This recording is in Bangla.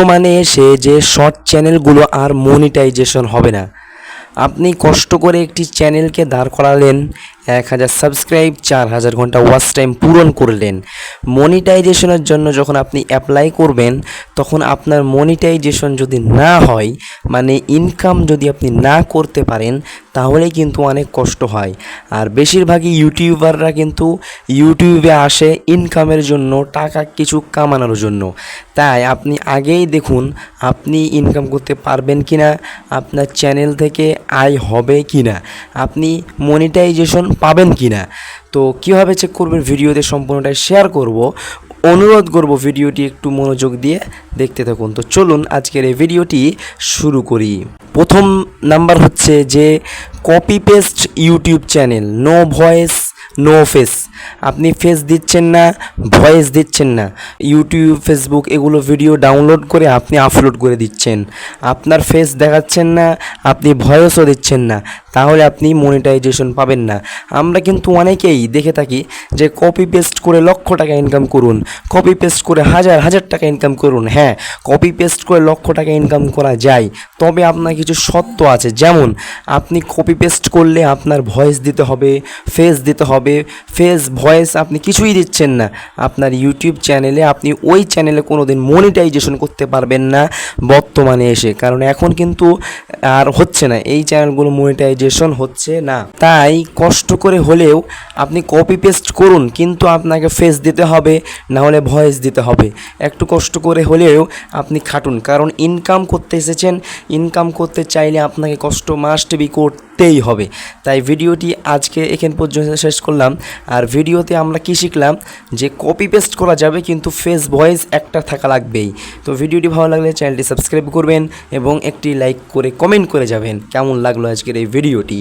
বর্তমানে এসে যে শর্ট চ্যানেলগুলো আর মনিটাইজেশন হবে না। আপনি কষ্ট করে একটি চ্যানেলকে দাঁড় করালেন, এক হাজার সাবস্ক্রাইব চার হাজার ঘণ্টা ওয়াচ টাইম পূরণ করলেন। মনিটাইজেশনের জন্য যখন আপনি অ্যাপ্লাই করবেন, তখন আপনার মনিটাইজেশন যদি না হয় মানে ইনকাম যদি আপনি না করতে পারেন তাহলে কিন্তু অনেক কষ্ট হয়। আর বেশিরভাগই ইউটিউবাররা কিন্তু ইউটিউবে আসে ইনকামের জন্য, টাকা কিছু কামানোর জন্য। তাই আপনি আগেই দেখুন, আপনি ইনকাম করতে পারবেন কি না আপনার চ্যানেল থেকে আয় হবে কি না আপনি মনিটাইজেশন পাবেন কি না তো কীভাবে চেক করবেন ভিডিওতে সম্পূর্ণটাই শেয়ার করব? অনুরোধ করব ভিডিওটি একটু মনোযোগ দিয়ে দেখতে থাকুন। তো চলুন আজকের এই ভিডিওটি শুরু করি। প্রথম নাম্বার হচ্ছে যে copy paste YouTube channel no voice no face আপনি ফেস দিচ্ছেন না ভয়েস দিচ্ছেন না। ইউটিউব ফেসবুক এগুলো ভিডিও ডাউনলোড করে আপনি আপলোড করে দিচ্ছেন। আপনার ফেস দেখাচ্ছেন না, আপনি ভয়েসও দিচ্ছেন না। তাহলে আপনি মনিটাইজেশন পাবেন না। আমরা কিন্তু অনেকেই দেখে থাকি যে কপি পেস্ট করে লক্ষ টাকা ইনকাম করুন কপি পেস্ট করে হাজার হাজার টাকা ইনকাম করুন। হ্যাঁ কপি পেস্ট করে লক্ষ টাকা ইনকাম করা যায়, তবে আপনার কিছু সত্য আছে। যেমন, আপনি কপি পেস্ট করলে আপনার ভয়েস দিতে হবে ফেস দিতে হবে ফেস ভয়েস আপনি কিছুই দিচ্ছেন না। আপনার ইউটিউব চ্যানেলে আপনি ওই চ্যানেলে কোনো দিন মনিটাইজেশন করতে পারবেন না বর্তমানে এসে। কারণ এখন কিন্তু আর হচ্ছে না, এই চ্যানেলগুলো মনিটাইজেশন হচ্ছে না। তাই কষ্ট করে হলেও আপনি কপি পেস্ট করুন, কিন্তু আপনাকে ফেস দিতে হবে, না হলে ভয়েস দিতে হবে। একটু কষ্ট করে হলেও আপনি খাটুন, কারণ ইনকাম করতে এসেছেন ইনকাম করতে চাইলে আপনাকে কষ্ট মাস্ট বি করতেই হবে। তাই ভিডিওটি আজকে এখান পর্যন্ত শেষ করলাম। আর ভিডিওতে আমরা কি শিখলাম? যে কপি পেস্ট করা যাবে কিন্তু ফেস ভয়েস একটা থাকা লাগবেই। তো ভিডিওটি ভালো লাগলে চ্যানেলটি সাবস্ক্রাইব করবেন এবং একটি লাইক করে কমেন্ট করে যাবেন। কেমন লাগল আজকের এই ভিডিওটি?